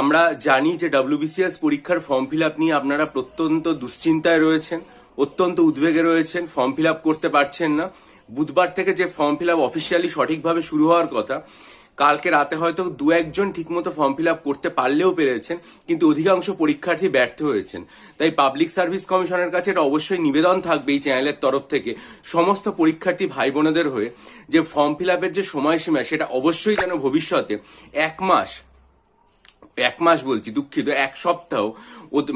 আমরা জানি যে ডাব্লিউবিসিএস পরীক্ষার ফর্ম ফিল আপ নিয়ে আপনারা প্রত্যন্ত দুশ্চিন্তায় রয়েছেন, অত্যন্ত উদ্বেগে রয়েছেন ফর্ম ফিল আপ করতে পারছেন না। বুধবার থেকে যে ফর্ম ফিল আপ অফিসিয়ালি সঠিকভাবে শুরু হওয়ার কথা, কালকে রাতে হয়তো দু একজন ঠিকমতো ফর্ম ফিল আপ করতে পারলেও পেরেছেন, কিন্তু অধিকাংশ পরীক্ষার্থী ব্যর্থ হয়েছেন। তাই পাবলিক সার্ভিস কমিশনের কাছে এটা অবশ্যই নিবেদন থাকবে এই চ্যানেলের তরফ থেকে সমস্ত পরীক্ষার্থী ভাই বোনেদের হয়ে যে ফর্ম ফিল আপের যে সময়সীমা, সেটা অবশ্যই যেন ভবিষ্যতে এক মাস এক মাস বলছি দুঃখিত এক সপ্তাহ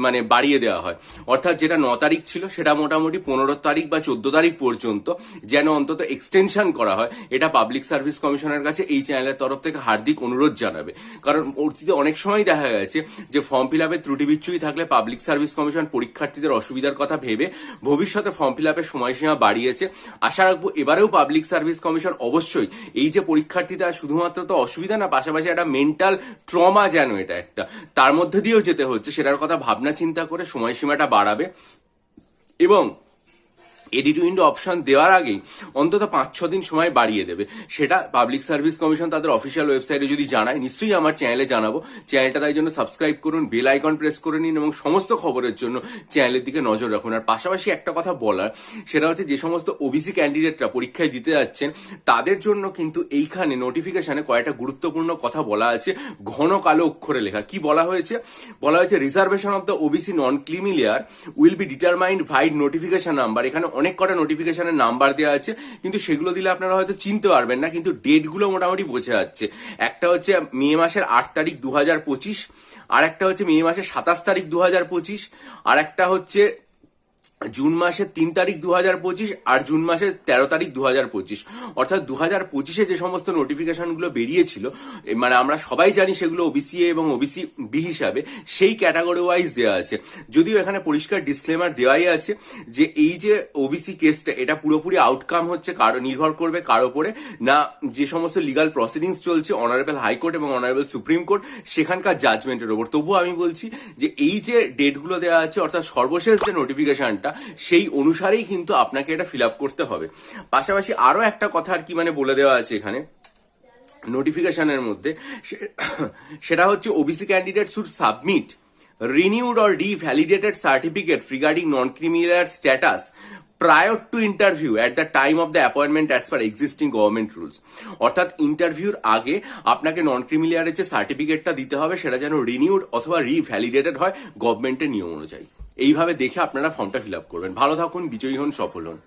মানে বাড়িয়ে দেওয়া হয়। অর্থাৎ যেটা ন তারিখ ছিল, সেটা মোটামুটি পনেরো তারিখ বা চোদ্দ তারিখ পর্যন্ত যেন অন্তত এক্সটেনশন করা হয়। এটা পাবলিক সার্ভিস কমিশনের কাছে এই চ্যানেলের তরফ থেকে হার্দিক অনুরোধ জানাবে। কারণ অতীতে অনেক সময় দেখা গেছে যে ফর্ম ফিল আপের ত্রুটি বিচ্ছুই থাকলে পাবলিক সার্ভিস কমিশন পরীক্ষার্থীদের অসুবিধার কথা ভেবে ভবিষ্যতে ফর্ম ফিল আপের সময়সীমা বাড়িয়েছে। আশা রাখব এবারেও পাবলিক সার্ভিস কমিশন অবশ্যই এই যে পরীক্ষার্থীরা শুধুমাত্র তো অসুবিধা না, পাশাপাশি একটা মেন্টাল ট্রমা যেন এটা একটা, তার মধ্যে দিয়েও যেতে হচ্ছে, সেটার কথা ভাবনা চিন্তা করে সময়সীমাটা বাড়াবে এবং এডিট উইন্ডো অপশন দেওয়ার আগেই অন্তত পাঁচ, ছ দিন সময় বাড়িয়ে দেবে। সেটা পাবলিক সার্ভিস কমিশন তাদের অফিসিয়াল ওয়েবসাইটে যদি জানায়, নিশ্চয়ই আমার চ্যানেলে জানাব। চ্যানেলটা তাই জন্য সাবস্ক্রাইব করুন বেল আইকন প্রেস করে নিন এবং সমস্ত খবরের জন্য চ্যানেলের দিকে নজর রাখুন। আর পাশাপাশি একটা কথা বলার, সেটা হচ্ছে যে সমস্ত ওবিসি ক্যান্ডিডেটরা পরীক্ষায় দিতে যাচ্ছেন, তাদের জন্য কিন্তু এইখানে নোটিফিকেশনে কয়েকটা গুরুত্বপূর্ণ কথা বলা আছে। ঘন কালো অক্ষরে লেখা। কি বলা হয়েছে? বলা হয়েছে reservation of the OBC non creamy layer will be determined vide notification number এখানে অনেক কটা নোটিফিকেশনের নাম্বার দেওয়া আছে, কিন্তু সেগুলো দিলে আপনারা হয়তো চিনতে পারবেন না, কিন্তু ডেটগুলো মোটামুটি বোঝা যাচ্ছে। একটা হচ্ছে মে মাসের আট তারিখ দু হাজার পঁচিশ, আর একটা হচ্ছে মে মাসের সাতাশ তারিখ দু হাজার পঁচিশ, আর একটা হচ্ছে জুন মাসের তিন তারিখ দু হাজার পঁচিশ আর জুন মাসের তেরো তারিখ দু হাজার পঁচিশ। অর্থাৎ দু হাজার পঁচিশে যে সমস্ত নোটিফিকেশনগুলো বেরিয়েছিল মানে আমরা সবাই জানি সেগুলো ওবিসি এবং ওবিসি বি হিসাবে সেই ক্যাটাগরি ওয়াইজ দেওয়া আছে। যদিও এখানে পরিষ্কার ডিসক্লেমার দেওয়াই আছে যে এই যে ওবিসি কেসটা এটা পুরোপুরি আউটকাম হচ্ছে কারও, নির্ভর করবে কার ওপরে। না, যে সমস্ত লিগাল প্রসিডিংস চলছে অনারেবল হাইকোর্ট এবং অনারেবল সুপ্রিম কোর্ট সেখানকার জাজমেন্টের ওপর। তবুও আমি বলছি যে এই যে ডেটগুলো দেওয়া আছে, অর্থাৎ সর্বশেষ যে নোটিফিকেশনটা সেই অনুসারেই কিন্তু আপনাকে এটা ফিল করতে হবে। পাশাপাশি আরও একটা কথা আর কি মানে বলে দেওয়া আছে এখানে। নোটিফিকেশনের মধ্যে। সেটা হচ্ছে OBC candidate should submit renewed or revalidated certificate regarding non-criminal status prior to interview at the time of the appointment as per existing government rules. অর্থাৎ ইন্টারভিউর আগে আপনাকে নন ক্রিমিলিয়ারের যে সার্টিফিকেটটা দিতে হবে, সেটা যেন রিনিউড অথবা রিভ্যালিডেটেড হয় গভর্নমেন্টের নিয়ম অনুযায়ী। এইভাবে দেখে আপনারা ফর্মটা ফিল আপ করবেন। ভালো থাকুন বিজয়ী হন সফল হন।